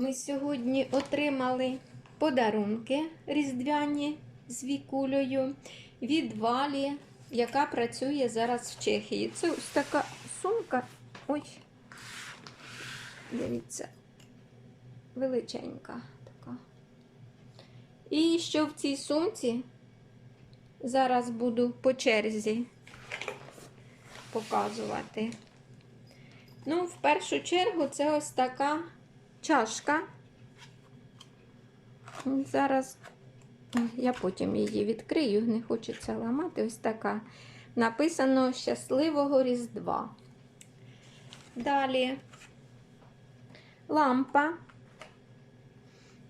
Ми сьогодні отримали подарунки різдвяні з вікулею від Валі, яка працює зараз в Чехії. Це ось така сумка. Ой, дивіться, величенька така. І що в цій сумці? Зараз буду по черзі показувати. Ну, в першу чергу, це ось така чашка. Зараз я потім її відкрию, не хочеться ламати. Ось така. Написано Щасливого Різдва. Далі лампа.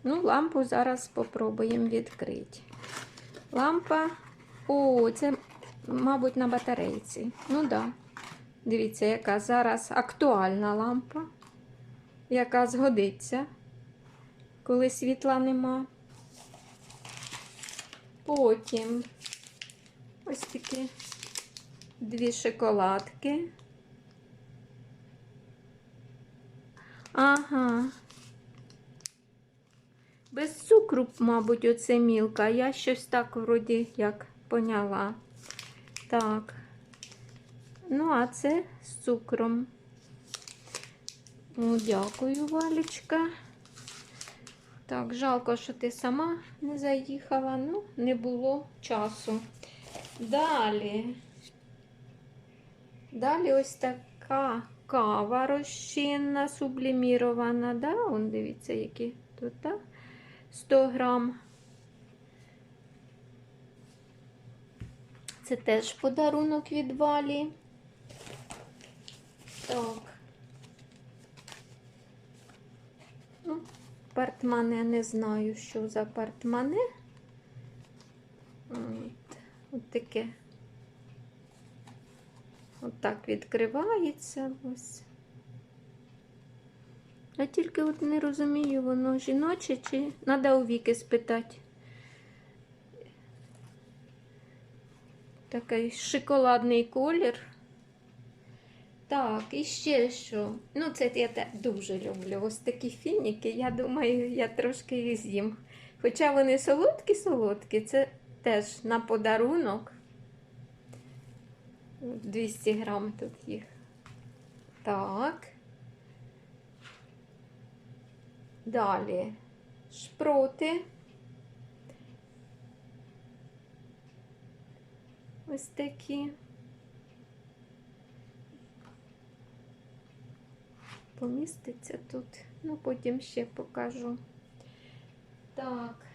Ну, лампу зараз спробуємо відкрити. Лампа. О, це, мабуть, на батарейці. Ну, так. Да. Дивіться, яка зараз актуальна лампа, яка згодиться, коли світла нема. Потім ось такі дві шоколадки. Ага. Без цукру, мабуть, оце мілка. Я щось так вроді як поняла. Так. Ну, а це з цукром. О, дякую, Валічка. Так, жалко, що ти сама не заїхала. Ну, не було часу. Далі. Далі ось така кава розчинна, сублімірована. Да? Он дивіться, які тут, так? 100 грам. Це теж подарунок від Валі. Так. Ну, портмане не знаю, що за портмане. От, от таке. От так відкривається ось. Я тільки от не розумію, воно жіноче чи треба у віки спитати. Такий шоколадний колір. Так, і ще що. Ну, це я дуже люблю. Ось такі фініки. Я думаю, я трошки їх з'їм. Хоча вони солодкі-солодкі, це теж на подарунок. 200 грам тут їх. Так. Далі шпроти. Ось такі. Поміститься тут. Ну, потім ще покажу. Так,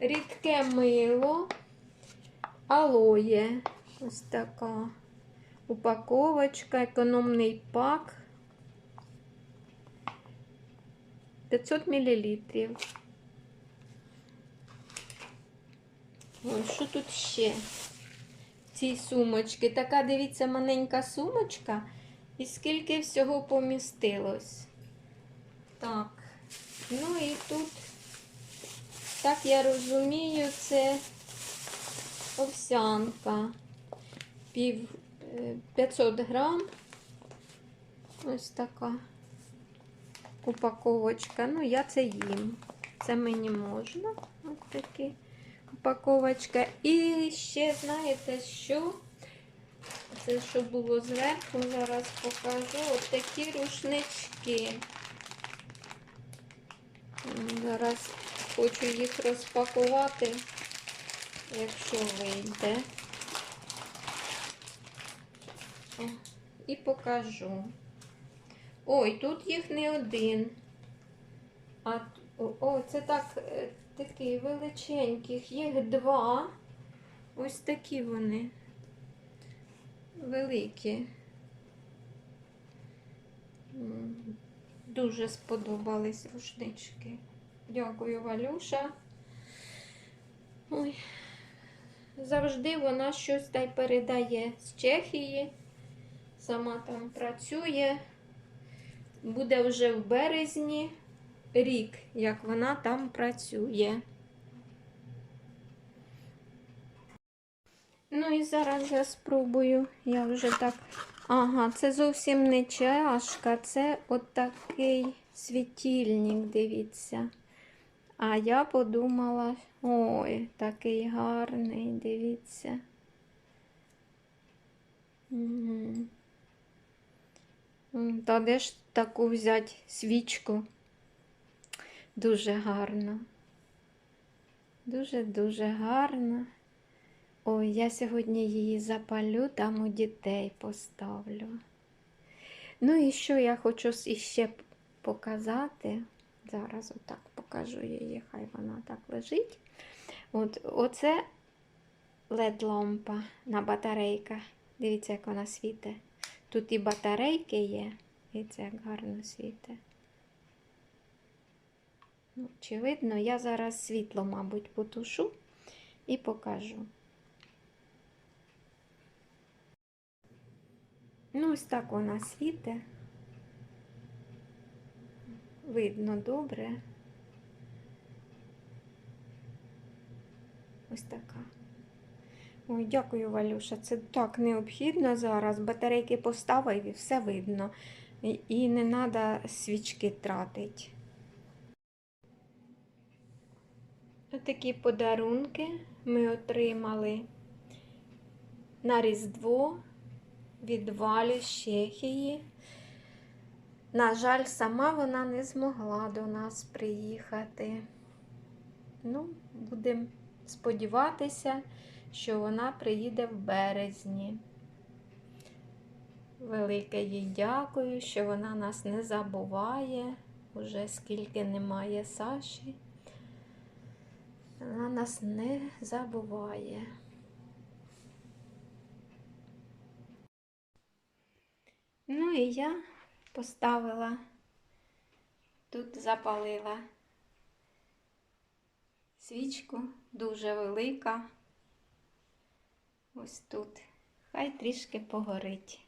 рідке мило, алоє. Ось така упаковочка, економний пак. 500 мл. Ой, що тут ще? В цій сумочці. Така, дивіться, маленька сумочка. І скільки всього помістилось. Так. Ну і тут, так я розумію, це овсянка. Пів 500 грам. Ось така упаковочка. Ну, я це їм. Це мені можна. Ось такі упаковочка. І ще, знаєте, що? Це, що було зверху, зараз покажу. Ось такі рушнички. Зараз хочу їх розпакувати, якщо вийде. І покажу. Ой, тут їх не один. А о, це так, е, такі величеньких. Їх два. Ось такі вони. Великі. Дуже сподобались рушнички. Дякую, Валюша. Ой. Завжди вона щось та й передає з Чехії. Сама там працює. Буде вже в березні рік, як вона там працює. Ну і зараз я спробую. Я вже так Ага, це зовсім не чашка, це отакий світильник, дивіться. А я подумала, ой, такий гарний, дивіться. М, Та де ж таку взяти свічку? Дуже гарно. Дуже-дуже гарно. Ой, я сьогодні її запалю, там у дітей поставлю. Ну і що я хочу іще показати. Зараз отак покажу її, хай вона так лежить. От, оце LED-лампа на батарейках. Дивіться, як вона світить. Тут і батарейки є, це як гарно світить. Ну, очевидно, я зараз світло, мабуть, потушу і покажу. Ну, ось так вона світить. Видно добре. Ось така. Ой, дякую, Валюша. Це так необхідно зараз. Батарейки поставив і все видно. І не треба свічки тратити. Отакі подарунки ми отримали на Різдво від Валі з. На жаль, сама вона не змогла до нас приїхати. Ну, будемо сподіватися, що вона приїде в березні. Велике їй дякую, що вона нас не забуває, уже скільки немає Саші. Вона нас не забуває. Ну і я поставила, тут запалила свічку, дуже велика. Ось тут. Хай трішки погорить.